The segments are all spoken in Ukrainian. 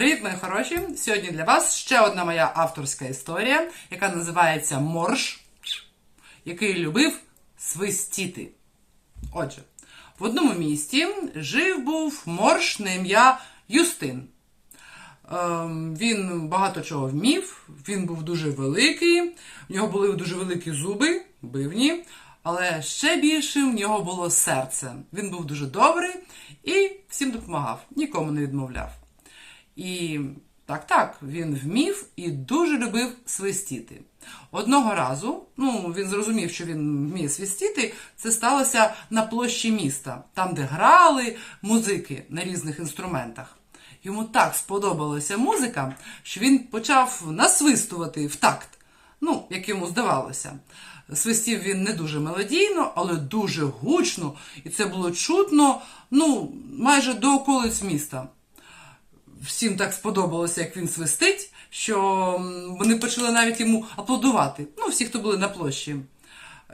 Привіт, мої хороші! Сьогодні для вас ще одна моя авторська історія, яка називається Морж, який любив свистіти. Отже, в одному місті жив був морж на ім'я Юстин. Ем, Він багато чого вмів, він був дуже великий, в нього були дуже великі зуби, бивні, але ще більше в нього було серце. Він був дуже добрий і всім допомагав, нікому не відмовляв. І так, так, він вмів і дуже любив свистіти. Одного разу, ну він зрозумів, що він вміє свистіти, це сталося на площі міста, там, де грали музики на різних інструментах. Йому так сподобалася музика, що він почав насвистувати в такт, ну, як йому здавалося. Свистів він не дуже мелодійно, але дуже гучно, і це було чутно, ну, майже до околиць міста всім так сподобалося, як він свистить, що вони почали навіть йому аплодувати. Ну, всі, хто були на площі.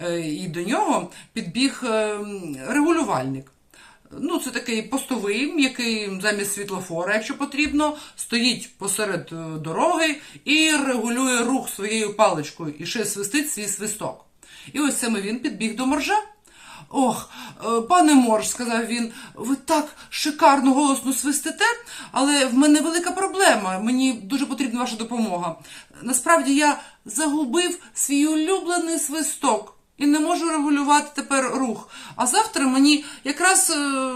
Е, І до нього підбіг е, регулювальник. Ну, це такий постовий, який замість світлофора, якщо потрібно, стоїть посеред е, дороги і регулює рух своєю паличкою і ще свистить свій свисток. І ось саме він підбіг до моржа. Ох, е, пане Морж, сказав він, ви так шикарно голосно свистите, але в мене велика проблема. Мені дуже потрібна ваша допомога. Насправді я загубив свій улюблений свисток і не можу регулювати тепер рух. А завтра мені якраз е,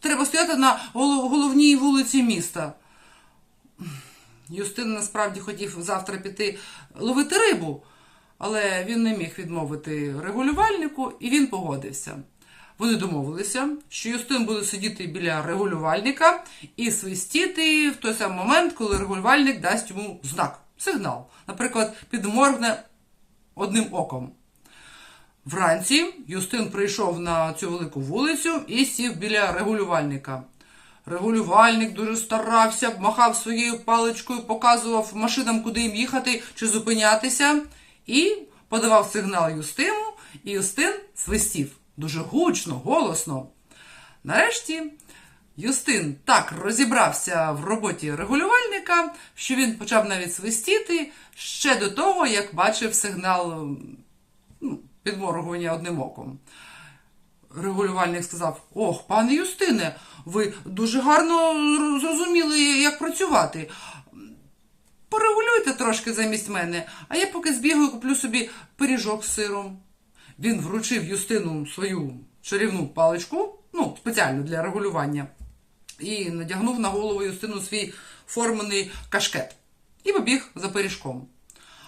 треба стояти на головній вулиці міста. Юстин насправді хотів завтра піти ловити рибу, але він не міг відмовити регулювальнику, і він погодився. Вони домовилися, що Юстин буде сидіти біля регулювальника і свистіти в той самий момент, коли регулювальник дасть йому знак, сигнал. Наприклад, підморгне одним оком. Вранці Юстин прийшов на цю велику вулицю і сів біля регулювальника. Регулювальник дуже старався, махав своєю паличкою, показував машинам, куди їм їхати чи зупинятися, і подавав сигнал Юстину, і Юстин свистів дуже гучно, голосно. Нарешті Юстин так розібрався в роботі регулювальника, що він почав навіть свистіти ще до того, як бачив сигнал ну, підморгування одним оком. Регулювальник сказав: Ох, пане Юстине, ви дуже гарно зрозуміли, як працювати. Трошки замість мене, а я поки збігаю, куплю собі пиріжок з сиром. Він вручив Юстину свою чарівну паличку, ну, спеціально для регулювання, і надягнув на голову Юстину свій формений кашкет і побіг за пиріжком.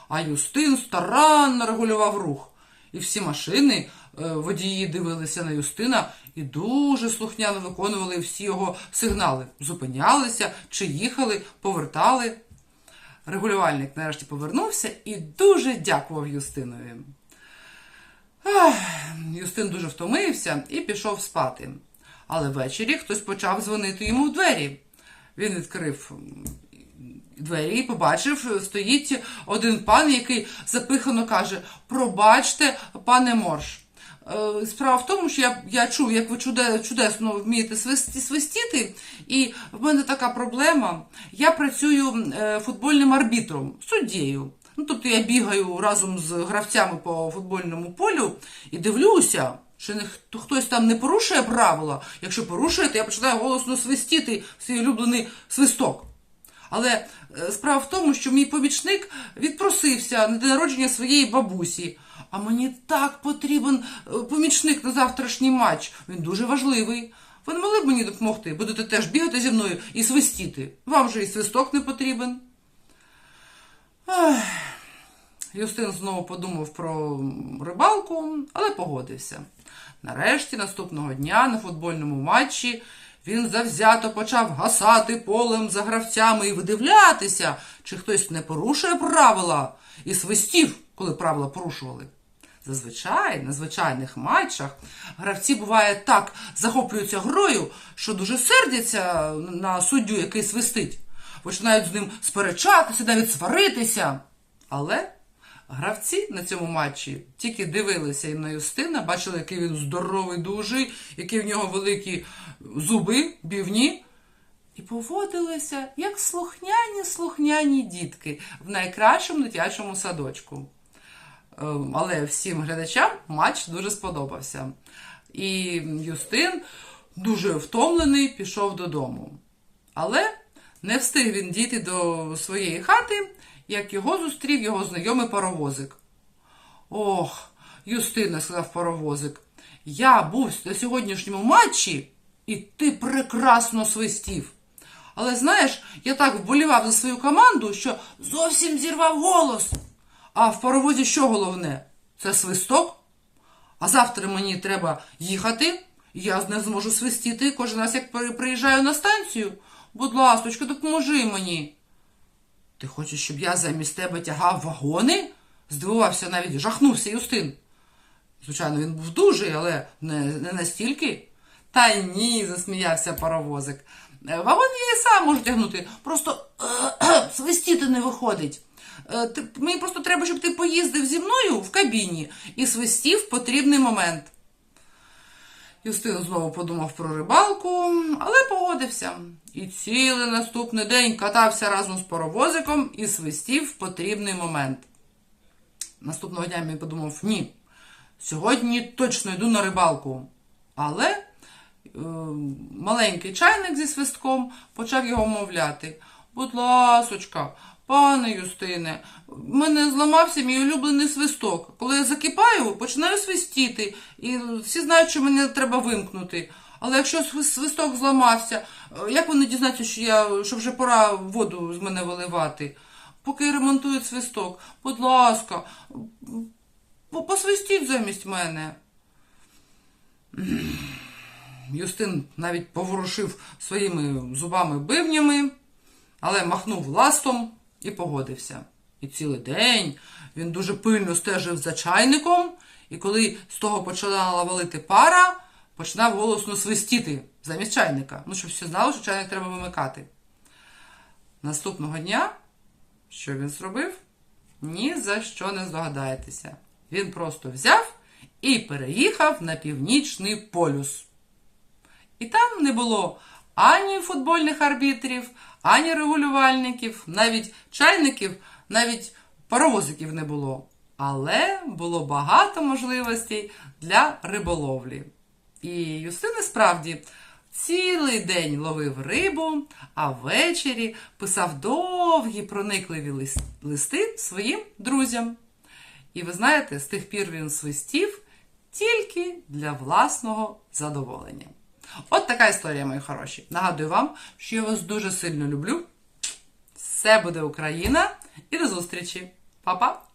А Юстин старанно регулював рух. І всі машини, е, водії дивилися на Юстина і дуже слухняно виконували всі його сигнали. Зупинялися чи їхали, повертали. Регулювальник нарешті повернувся і дуже дякував Юстинові. Ах, Юстин дуже втомився і пішов спати. Але ввечері хтось почав дзвонити йому в двері. Він відкрив двері і побачив, стоїть один пан, який запихано каже: Пробачте, пане Морж. Е, Справа в тому, що я, я чув, як ви чудесно вмієте свистіти, і в мене така проблема. Я працюю е, футбольним арбітром, суддєю. Ну, тобто я бігаю разом з гравцями по футбольному полю і дивлюся, чи не хто- хтось там не порушує правила. Якщо порушує, то я починаю голосно свистіти свій улюблений свисток. Але е, справа в тому, що мій помічник відпросився на день народження своєї бабусі. А мені так потрібен е, помічник на завтрашній матч. Він дуже важливий. Ви не могли б мені допомогти? Будете теж бігати зі мною і свистіти. Вам же і свисток не потрібен. Ах. Юстин знову подумав про рибалку, але погодився. Нарешті, наступного дня на футбольному матчі він завзято почав гасати полем за гравцями і видивлятися, чи хтось не порушує правила, і свистів, коли правила порушували. Зазвичай на звичайних матчах гравці буває так захоплюються грою, що дуже сердяться на суддю, який свистить. Починають з ним сперечатися, навіть сваритися. Але гравці на цьому матчі тільки дивилися і на Юстина, бачили, який він здоровий, дужий, які в нього великі зуби, бівні. і поводилися як слухняні слухняні дітки в найкращому дитячому садочку. Е, Але всім глядачам матч дуже сподобався. І Юстин, дуже втомлений, пішов додому. Але не встиг він дійти до своєї хати, як його зустрів його знайомий паровозик. Ох, Юстина, сказав паровозик, я був на сьогоднішньому матчі, і ти прекрасно свистів. Але знаєш, я так вболівав за свою команду, що зовсім зірвав голос. А в паровозі що головне? Це свисток. А завтра мені треба їхати, і я не зможу свистіти кожен раз, як приїжджаю на станцію. Будь ласочка, допоможи мені. Ти хочеш, щоб я замість тебе тягав вагони? Здивувався навіть, жахнувся Юстин. Звичайно, він був дужий, але не, не настільки. Та ні, засміявся паровозик. «Е, Вагон я і сам можу тягнути, просто свистіти не виходить. Е, Мені просто треба, щоб ти поїздив зі мною в кабіні і свистів потрібний момент. Юстин знову подумав про рибалку, але погодився. І цілий наступний день катався разом з паровозиком і свистів в потрібний момент. Наступного дня він подумав: ні, сьогодні точно йду на рибалку. Але е, маленький чайник зі свистком почав його мовляти. Будь ласочка, пане Юстине, в мене зламався мій улюблений свисток. Коли я закипаю, починаю свистіти, і всі знають, що мене треба вимкнути. Але якщо свисток зламався, е, як вони дізнаються, що я що вже пора воду з мене виливати? Поки ремонтують свисток, будь ласка, посвистіть замість мене. Юстин навіть поворушив своїми зубами бивнями, але махнув ластом і погодився. І цілий день він дуже пильно стежив за чайником, і коли з того почала валити пара, починав голосно свистіти замість чайника. Ну, щоб всі знали, що чайник треба вимикати. Наступного дня, що він зробив? Ні за що не здогадаєтеся. Він просто взяв і переїхав на північний полюс. І там не було ані футбольних арбітрів, ані регулювальників, навіть чайників, навіть паровозиків не було. Але було багато можливостей для риболовлі. І Юстин справді цілий день ловив рибу, а ввечері писав довгі проникливі листи своїм друзям. І ви знаєте, з тих пір він свистів тільки для власного задоволення. От така історія, мої хороші. Нагадую вам, що я вас дуже сильно люблю. Все буде Україна! І до зустрічі! Па-па!